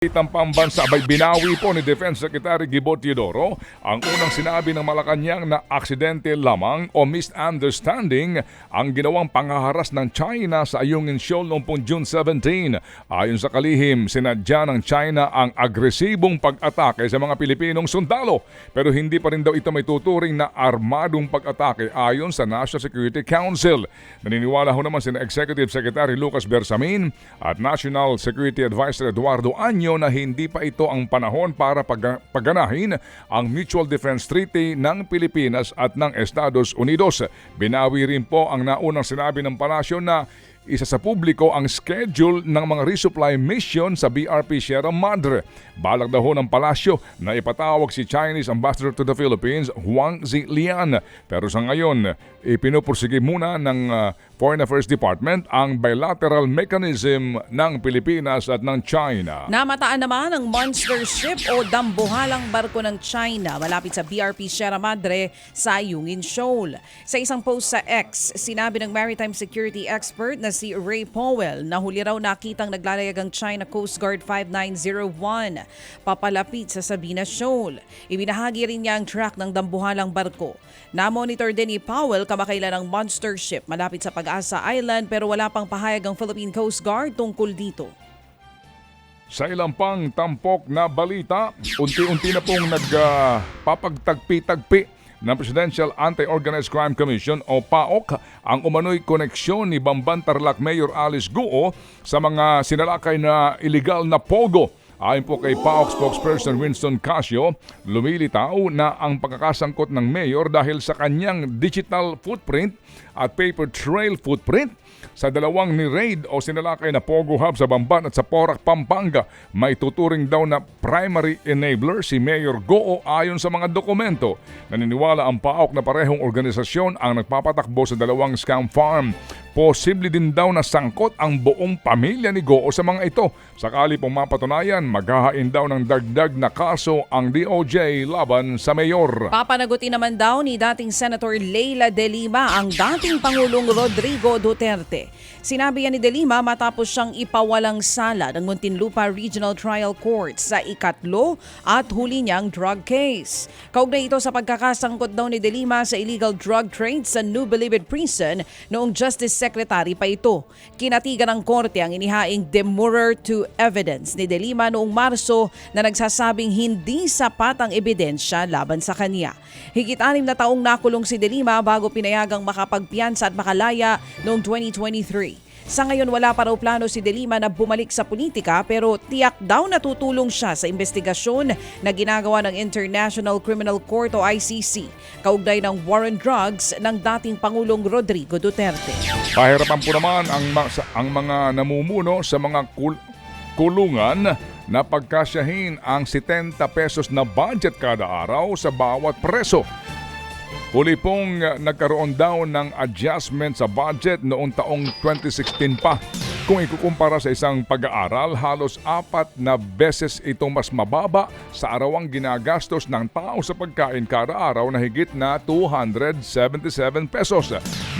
Itang pambansa abay binawi po ni Defense Secretary Gibo Teodoro ang unang sinabi ng Malacanang na aksidente lamang o misunderstanding ang ginawang pangaharas ng China sa Ayungin Shoal noong June 17. Ayon sa kalihim, sinadya ng China ang agresibong pag-atake sa mga Pilipinong sundalo pero hindi pa rin daw ito may tuturing na armadong pag-atake ayon sa National Security Council. Naniniwala ho naman sina Executive Secretary Lucas Bersamin at National Security Advisor Eduardo Anyo na hindi pa ito ang panahon para pag- pagganahin ang Mutual Defense Treaty ng Pilipinas at ng Estados Unidos. Binawi rin po ang naunang sinabi ng palasyo na isa sa publiko ang schedule ng mga resupply mission sa BRP Sierra Madre. Balak daw ng palasyo na ipatawag si Chinese Ambassador to the Philippines, Huang Zilian. Pero sa ngayon, ipinupursige muna ng ah, Foreign Affairs Department ang bilateral mechanism ng Pilipinas at ng China. Namataan naman ang monster ship o dambuhalang barko ng China malapit sa BRP Sierra Madre sa Yungin Shoal. Sa isang post sa X, sinabi ng maritime security expert na si Ray Powell na huli raw nakitang naglalayag ang China Coast Guard 5901 papalapit sa Sabina Shoal. Ibinahagi rin niya ang track ng dambuhalang barko. Na-monitor din ni Powell kamakailan ang monster ship malapit sa Pag-asa Island pero wala pang pahayag ang Philippine Coast Guard tungkol dito. Sa ilang pang tampok na balita, unti-unti na pong nagpapagtagpi-tagpi ng Presidential Anti-Organized Crime Commission o PAOK ang umano'y koneksyon ni Bamban Tarlac Mayor Alice Guo sa mga sinalakay na illegal na pogo. Ayon po kay PAOK spokesperson Winston Casio, lumilitaw na ang pagkakasangkot ng mayor dahil sa kanyang digital footprint at paper trail footprint sa dalawang ni raid o sinalakay na Pogo Hub sa Bamban at sa Porac, Pampanga, may tuturing daw na primary enabler si Mayor Goo ayon sa mga dokumento. Naniniwala ang PAOK na parehong organisasyon ang nagpapatakbo sa dalawang scam farm. Posible din daw na sangkot ang buong pamilya ni Goo sa mga ito. Sakali pong mapatunayan, maghahain daw ng dagdag na kaso ang DOJ laban sa mayor. Papanagutin naman daw ni dating Senator Leila De Lima ang dating Pangulong Rodrigo Duterte. Sinabi yan ni De Lima matapos siyang ipawalang sala ng Muntinlupa Regional Trial Court sa ikatlo at huli niyang drug case. Kaugnay ito sa pagkakasangkot daw ni De Lima sa illegal drug trade sa New Bilibid Prison noong Justice Secretary pa ito. Kinatigan ng korte ang inihaing demurrer to evidence ni De Lima noong Marso na nagsasabing hindi sapat ang ebidensya laban sa kanya. Higit anim na taong nakulong si De Lima bago pinayagang makapagpiyansa at makalaya noong 2023. Sa ngayon wala pa raw plano si De Lima na bumalik sa politika pero tiyak daw natutulong siya sa investigasyon na ginagawa ng International Criminal Court o ICC kaugnay ng war on drugs ng dating Pangulong Rodrigo Duterte. Pahirapan po naman ang, ang mga namumuno sa mga kul- kulungan na pagkasyahin ang 70 pesos na budget kada araw sa bawat preso. Huli pong uh, nagkaroon daw ng adjustment sa budget noong taong 2016 pa. Kung ikukumpara sa isang pag-aaral, halos apat na beses itong mas mababa sa arawang ginagastos ng tao sa pagkain kada araw na higit na 277 pesos.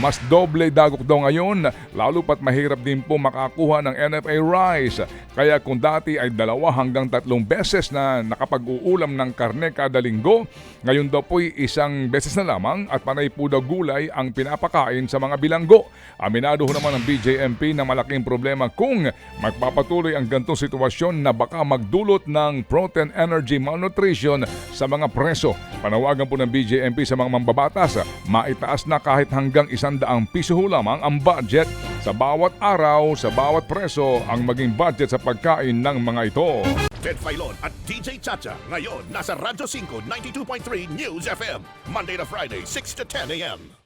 Mas doble dagok daw ngayon, lalo pat mahirap din po makakuha ng NFA rice. Kaya kung dati ay dalawa hanggang tatlong beses na nakapag-uulam ng karne kada linggo, ngayon daw po'y isang beses na lamang at panay po daw gulay ang pinapakain sa mga bilanggo. Aminado ho naman ng BJMP na malaking problema kung magpapatuloy ang gantong sitwasyon na baka magdulot ng protein energy malnutrition sa mga preso. Panawagan po ng BJMP sa mga mambabatas, maitaas na kahit hanggang isandaang piso ho lamang ang budget sa bawat araw, sa bawat preso ang maging budget sa pagkain ng mga ito. Ted Filon at DJ Chacha. Ngayon, nasa Radyo 5, 92.3 News FM. Monday to Friday, 6 to 10 a.m.